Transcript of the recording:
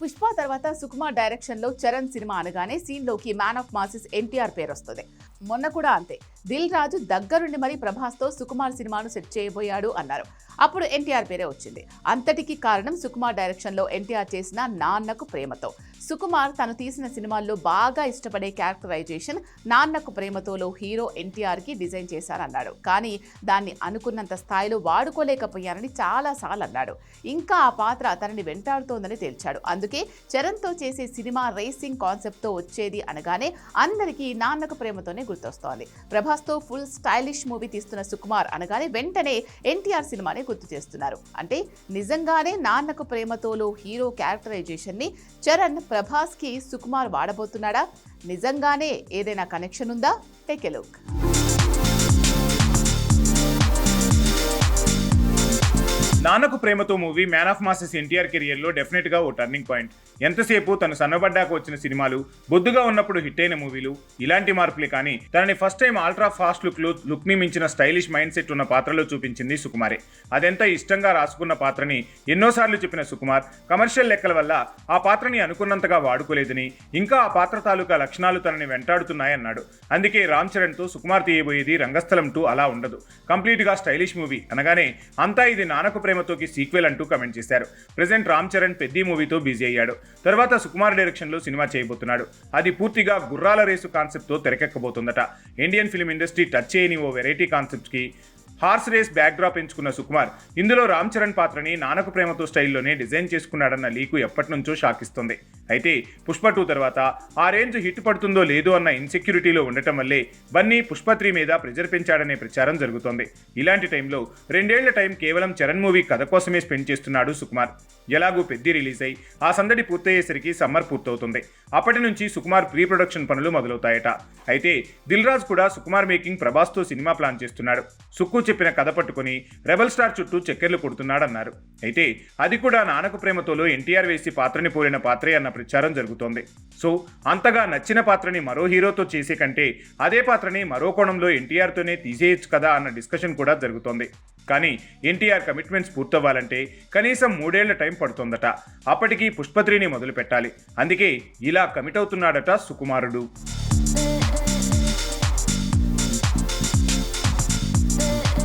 పుష్ప తర్వాత సుకుమార్ డైరెక్షన్లో చరణ్ సినిమా అనగానే సీన్లోకి మ్యాన్ ఆఫ్ మాసిస్ ఎన్టీఆర్ పేరు వస్తుంది మొన్న కూడా అంతే. దిల్ రాజు దగ్గరుండి మరి ప్రభాస్తో సుకుమార్ సినిమాను సెట్ చేయబోయాడు అన్నారు. అప్పుడు ఎన్టీఆర్ పేరే వచ్చింది. అంతటికి కారణం సుకుమార్ డైరెక్షన్లో ఎన్టీఆర్ చేసిన నాన్నకు ప్రేమతో. సుకుమార్ తను తీసిన సినిమాల్లో బాగా ఇష్టపడే క్యారెక్టరైజేషన్ నాన్నకు ప్రేమతోలో హీరో ఎన్టీఆర్కి డిజైన్ చేశారన్నాడు. కానీ దాన్ని అనుకున్నంత స్థాయిలో వాడుకోలేకపోయారని చాలాసార్లు అన్నాడు. ఇంకా ఆ పాత్ర తనని వెంటాడుతోందని తేల్చాడు. అందుకే చరణ్తో చేసే సినిమా రేసింగ్ కాన్సెప్ట్తో వచ్చేది అనగానే అందరికీ నాన్నకు ప్రేమతోనే గుర్తొస్తోంది. ప్రభాస్తో ఫుల్ స్టైలిష్ మూవీ తీస్తున్న సుకుమార్ అనగానే వెంటనే ఎన్టీఆర్ సినిమానే గుర్తు చేస్తున్నారు. అంటే నిజంగానే నాన్నకు ప్రేమతోలో హీరో క్యారెక్టరైజేషన్ని చరణ్ ప్రభాస్కి సుకుమార్ వాడబోతున్నాడా? నిజంగానే ఏదైనా కనెక్షన్ ఉందా? Take a look Nannaku Prematho movie man of masses NTR కెరియర్లో డెఫినెట్గా ఓ టర్నింగ్ పాయింట్. ఎంతసేపు తను సన్నబడ్డాక వచ్చిన సినిమాలు బొద్దుగా ఉన్నప్పుడు హిట్ అయిన మూవీలు ఇలాంటి మార్పులే కానీ తనని ఫస్ట్ టైం అల్ట్రా ఫాస్ట్ లుక్లో లుక్ని మించిన స్టైలిష్ మైండ్ సెట్ ఉన్న పాత్రలో చూపించింది సుకుమారే. అదెంత ఇష్టంగా రాసుకున్న పాత్రని ఎన్నోసార్లు చెప్పిన సుకుమార్ కమర్షియల్ లెక్కల వల్ల ఆ పాత్రని అనుకున్నంతగా వాడుకోలేదని ఇంకా ఆ పాత్ర తాలూకా లక్షణాలు తనని వెంటాడుతున్నాయన్నాడు. అందుకే రామ్ చరణ్తో సుకుమార్ తీయబోయేది రంగస్థలం టూ అలా ఉండదు. కంప్లీట్గా స్టైలిష్ మూవీ అనగానే అంతా ఇది నానకు ప్రేమ ప్రేమతోకి సీక్వెల్ అంటూ కమెంట్ చేశారు. ప్రెసెంట్ రామ్ చరణ్ పెద్ది మూవీతో బిజీ అయ్యాడు. తర్వాత సుకుమార్ డైరెక్షన్లో సినిమా చేయబోతున్నాడు. అది పూర్తిగా గుర్రాల రేసు కాన్సెప్ట్తో తెరకెక్కబోతుందట. ఇండియన్ ఫిల్మ్ ఇండస్ట్రీ టచ్ చేయని ఓ వెరైటీ కాన్సెప్ట్కి హార్స్ రేస్ బ్యాక్ డ్రాప్ ఎంచుకున్న సుకుమార్ ఇందులో రామ్ చరణ్ పాత్రని నానకు ప్రేమతో స్టైల్లోనే డిజైన్ చేసుకున్నాడన్న లీకు ఎప్పటి నుంచో షాకిస్తుంది. అయితే పుష్ప టూ తర్వాత ఆ రేంజ్ హిట్ పడుతుందో లేదో అన్న ఇన్సెక్యూరిటీలో ఉండటం వల్లే బన్నీ పుష్ప త్రీ మీద ప్రెజర్ పెంచాడనే ప్రచారం జరుగుతోంది. ఇలాంటి టైంలో రెండేళ్ళ టైం కేవలం చరణ్ మూవీ కథ కోసమే స్పెండ్ చేస్తున్నాడు సుకుమార్. ఎలాగూ పెద్ది రిలీజ్ అయి ఆ సందడి పూర్తయ్యేసరికి సమ్మర్ పూర్తవుతుంది. అప్పటి నుంచి సుకుమార్ ప్రీ ప్రొడక్షన్ పనులు మొదలవుతాయట. అయితే దిల్ రాజ్ కూడా సుకుమార్ మేకింగ్ ప్రభాస్తో సినిమా ప్లాన్ చేస్తున్నాడు. సుక్కు చెప్పిన కథ పట్టుకుని రెబల్ స్టార్ చుట్టూ చక్కెర్లు కొడుతున్నాడన్నారు. అయితే అది కూడా నానకు ప్రేమతోలో ఎన్టీఆర్ వేసి పాత్రని పోలిన పాత్రే అన్న ప్రచారం జరుగుతోంది. సో అంతగా నచ్చిన పాత్రని మరో హీరోతో చేసే కంటే అదే పాత్రని మరో కోణంలో ఎన్టీఆర్తోనే తీసేయచ్చు కదా అన్న డిస్కషన్ కూడా జరుగుతోంది. కానీ ఎన్టీఆర్ కమిట్మెంట్స్ పూర్తవ్వాలంటే కనీసం మూడేళ్ళ టైం పడుతోందట. అప్పటికి పుష్పత్రిని మొదలు పెట్టాలి అందుకే ఇలా కమిట్ అవుతున్నాడట సుకుమారుడు.